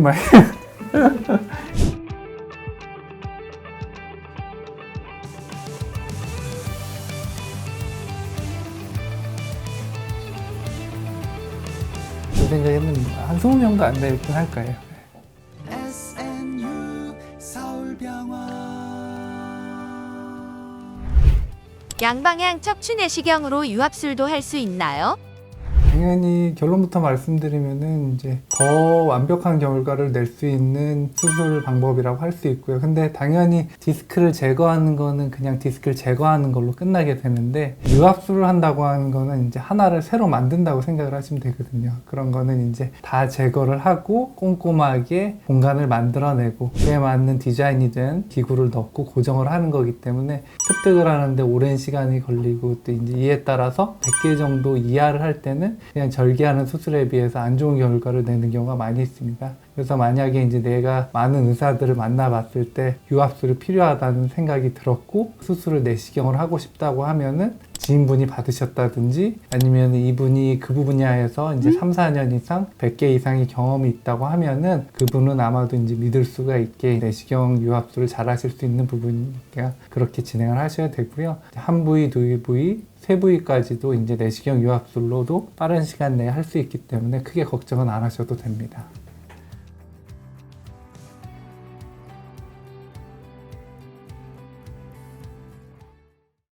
많이 제 생각에는 한 20명도 안될듯할 거예요. SNU 서울병원 양방향 척추 내시경으로 유압술도 할 수 있나요? 당연히 결론부터 말씀드리면은 이제 더 완벽한 결과를 낼 수 있는 수술 방법이라고 할 수 있고요. 근데 당연히 디스크를 제거하는 거는 그냥 디스크를 제거하는 걸로 끝나게 되는데 유압술을 한다고 하는 거는 이제 하나를 새로 만든다고 생각을 하시면 되거든요. 그런 거는 이제 다 제거를 하고 꼼꼼하게 공간을 만들어내고 그에 맞는 디자인이 된 기구를 넣고 고정을 하는 거기 때문에 습득을 하는데 오랜 시간이 걸리고 또 이제 이에 따라서 100개 정도 이하를 할 때는 그냥 절개하는 수술에 비해서 안 좋은 결과를 내는 경우가 많이 있습니다. 그래서 만약에 이제 내가 많은 의사들을 만나봤을 때 유압술이 필요하다는 생각이 들었고 수술을 내시경을 하고 싶다고 하면은 지인분이 받으셨다든지 아니면 이분이 그 분야에서 이제 3, 4년 이상 100개 이상의 경험이 있다고 하면은 그분은 아마도 이제 믿을 수가 있게 내시경 유압술을 잘 하실 수 있는 부분이니까 그렇게 진행을 하셔야 되고요. 한 부위, 두 부위, 세 부위까지도 이제 내시경 유압술로도 빠른 시간 내에 할 수 있기 때문에 크게 걱정은 안 하셔도 됩니다.